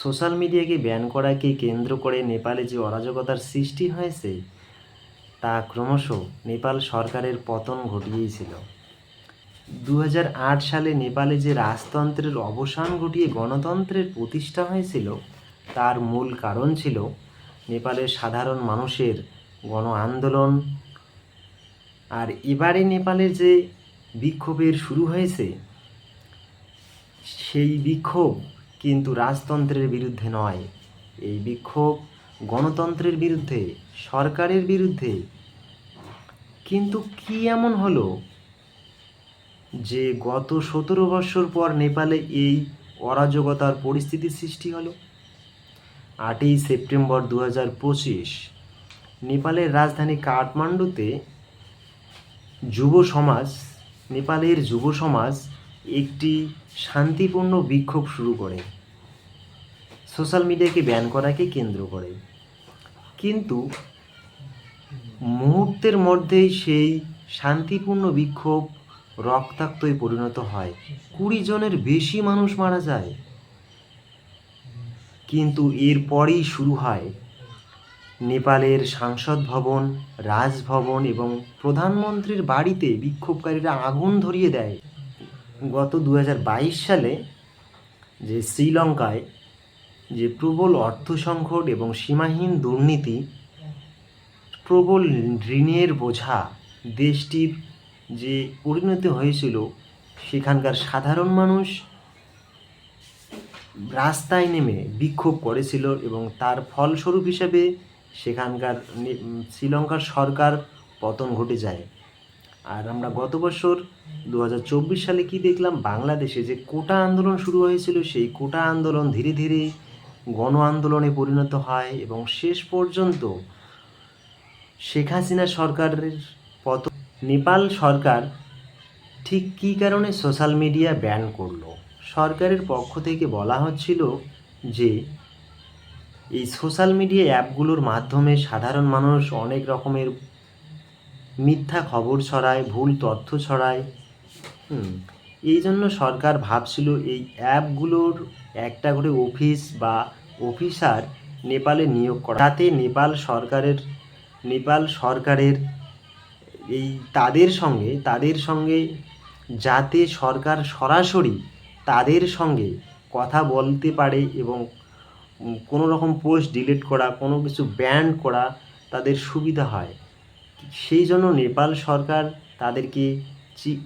Social মিডিয়াকে ban করাকে কেন্দ্র করে নেপালে যে অরাজকতার সৃষ্টি হয়েছে, তা ক্রমশ নেপাল সরকারের পতন ঘটিয়েছিল। দু হাজার আট সালে নেপালে যে রাজতন্ত্রের অবসান ঘটিয়ে গণতন্ত্রের প্রতিষ্ঠা হয়েছিল, তার মূল কারণ ছিল নেপালের সাধারণ মানুষের গণ আন্দোলন। আর এবারে নেপালে যে বিক্ষোভের শুরু হয়েছে, সেই বিক্ষোভ কিন্তু রাজতন্ত্রের বিরুদ্ধে নয়। এই বিক্ষোভ গণতন্ত্রের বিরুদ্ধে, সরকারের বিরুদ্ধে। কিন্তু কি এমন হলো যে গত সতেরো বৎসর পর নেপালে এই অরাজকতার পরিস্থিতির সৃষ্টি হলো? আটই সেপ্টেম্বর দু হাজার পঁচিশ, নেপালের রাজধানী কাঠমান্ডুতে যুব সমাজ, নেপালের যুব সমাজ একটি শান্তিপূর্ণ বিক্ষোভ শুরু করে। সোশ্যাল মিডিয়াকে ব্যান করাকে কেন্দ্র করে। কিন্তু মুহূর্তের মধ্যেই সেই শান্তিপূর্ণ বিক্ষোভ রক্তাক্তই পরিণত হয়। কুড়ি জনের বেশি মানুষ মারা যায়। কিন্তু এরপরেই শুরু হয় নেপালের সাংসদ ভবন, রাজভবন এবং প্রধানমন্ত্রীর বাড়িতে বিক্ষোভকারীরা আগুন ধরিয়ে দেয়। গত দু হাজার বাইশ সালে যে শ্রীলঙ্কায় যে প্রবল অর্থ সংকট এবং সীমাহীন দুর্নীতি, প্রবল ঋণের বোঝা দেশটির যে পরিণতি হয়েছিল, সেখানকার সাধারণ মানুষ রাস্তায় নেমে বিক্ষোভ করেছিল এবং তার ফলস্বরূপ হিসেবে সেখানকার শ্রীলঙ্কার সরকার পতন ঘটে যায়। আর আমরা গত বছর দু হাজার চব্বিশ সালে কি দেখলাম? বাংলাদেশে যে কোটা আন্দোলন শুরু হয়েছিল, সেই কোটা আন্দোলন ধীরে ধীরে গণ আন্দোলনে পরিণত হয় এবং শেষ পর্যন্ত শেখ হাসিনা সরকারের পতন নেপাল সরকার ঠিক কী কারণে সোশ্যাল মিডিয়া ব্যান করল? সরকারের পক্ষ থেকে বলা হচ্ছিল যে, এই সোশ্যাল মিডিয়া অ্যাপগুলোর মাধ্যমে সাধারণ মানুষ অনেক রকমের মিথ্যা খবর ছড়ায়, ভুল তথ্য ছড়ায়। এই জন্য সরকার ভাবছিল এই অ্যাপগুলোর একটা করে অফিস বা অফিসার নেপালে নিয়োগ করা। যাতে নেপাল সরকারের নেপাল সরকারের এই তাদের সঙ্গে তাদের সঙ্গে যাতে সরকার সরাসরি তাদের সঙ্গে কথা বলতে পারে এবং কোনো রকম পোস্ট ডিলিট করা, কোনো কিছু ব্যান করা তাদের সুবিধা হয়। সেই জন্য নেপাল সরকার তাদেরকে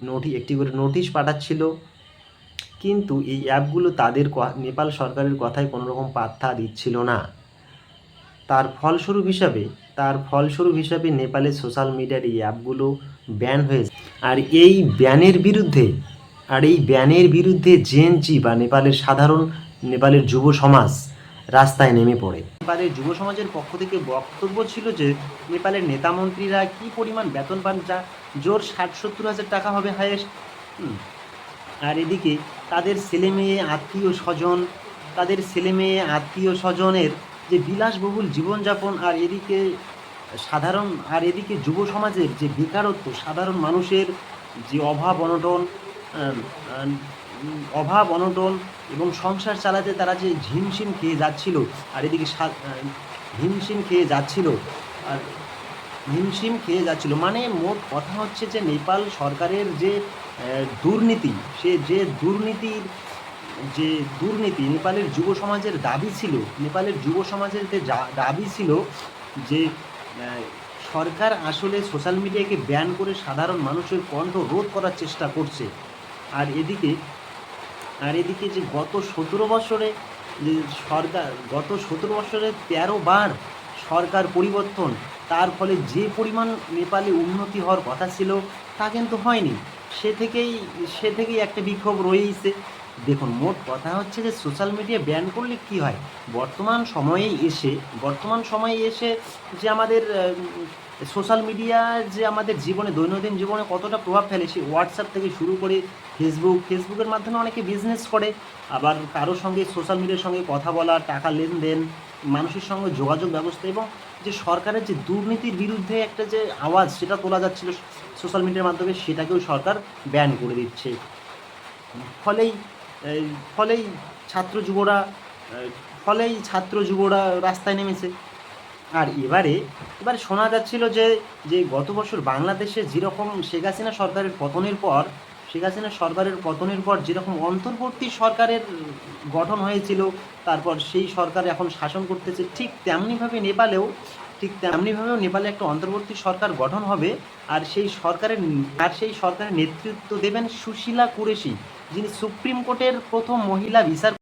নোটি, একটি করে নোটিশ পাঠাচ্ছিল। কিন্তু এই অ্যাপগুলো তাদের নেপাল সরকারের কথায় কোনো রকম পাত্তা দিচ্ছিল না। তার ফলস্বরূপ হিসাবে, তার ফলস্বরূপ হিসাবে নেপালে সোশ্যাল মিডিয়ার এই অ্যাপগুলো ব্যান হয়েছে। আর এই ব্যানের বিরুদ্ধে, আর এই ব্যানের বিরুদ্ধে জেএনজি বা নেপালের সাধারণ, নেপালের যুব সমাজ রাস্তায় নেমে পড়ে। নেপালের যুব সমাজের পক্ষ থেকে বক্তব্য ছিল যে, নেপালের নেতা মন্ত্রীরা কী পরিমাণ বেতন পান যা জোর ষাট সত্তর হাজার টাকা হবে হায়েস্ট? আর এদিকে তাদের ছেলে মেয়ে আত্মীয় স্বজন, তাদের ছেলে মেয়ে আত্মীয় স্বজনের যে বিলাসবহুল জীবনযাপন আর এদিকে সাধারণ, আর এদিকে যুব সমাজের যে বেকারত্ব, সাধারণ মানুষের যে অভাব, অনটন অভাব, অনটন এবং সংসার চালাতে তারা যে ঝিমশিম খেয়ে যাচ্ছিল, আর এদিকে হিমশিম খেয়ে যাচ্ছিল, আর হিমশিম খেয়ে যাচ্ছিল মানে মোট কথা হচ্ছে যে নেপাল সরকারের যে দুর্নীতি, সে যে দুর্নীতির, যে দুর্নীতি নেপালের যুব সমাজের দাবি ছিল, নেপালের যুব সমাজের যা- দাবি ছিল যে সরকার আসলে সোশ্যাল মিডিয়াকে ব্যান করে সাধারণ মানুষের কণ্ঠ রোধ করার চেষ্টা করছে, আর এদিকে আর এদিকে যে গত সতেরো বছরে যে সরকার, গত সতেরো বছরে তেরো বার সরকার পরিবর্তন, তার ফলে যে পরিমাণ নেপালে উন্নতি হওয়ার কথা ছিল, তা কিন্তু হয়নি। সে থেকেই সে থেকেই একটা বিক্ষোভ রয়েইছে। দেখুন, মোট কথা হচ্ছে যে সোশ্যাল মিডিয়া ব্যান করলে কি হয়? বর্তমান সময়ে এসে, বর্তমান সময়ে এসে যে আমাদের সোশ্যাল মিডিয়া যে আমাদের জীবনে, দৈনন্দিন জীবনে কতটা প্রভাব ফেলে সে হোয়াটসঅ্যাপ থেকে শুরু করে ফেসবুক ফেসবুকের মাধ্যমে অনেকে বিজনেস করে। আবার কারোর সঙ্গে সোশ্যাল মিডিয়ার সঙ্গে কথা বলা, টাকা লেনদেন, মানুষের সঙ্গে যোগাযোগ ব্যবস্থা এবং যে সরকারের যে দুর্নীতির বিরুদ্ধে একটা যে আওয়াজ সেটা তোলা যাচ্ছিল সোশ্যাল মিডিয়ার মাধ্যমে, সেটাকেও সরকার ব্যান করে দিচ্ছে। ফলেই ফলেই ছাত্র যুবরা ফলেই ছাত্র যুবরা রাস্তায় নেমেছে। আর এবারে এবারে শোনা যাচ্ছিল যে যে গত বছর বাংলাদেশে যেরকম শেখ হাসিনা সরকারের পতনের পর, শেখ হাসিনা সরকারের পতনের পর যেরকম অন্তর্বর্তী সরকারের গঠন হয়েছিল, তারপর সেই সরকার এখন শাসন করতেছে, ঠিক তেমনিভাবে নেপালেও, ঠিক তেমনিভাবেও নেপালে একটা অন্তর্বর্তী সরকার গঠন হবে, আর সেই সরকারের, আর সেই সরকারের নেতৃত্ব দেবেন সুশীলা কুরেশি, যিনি সুপ্রিম কোর্টের প্রথম মহিলা বিচার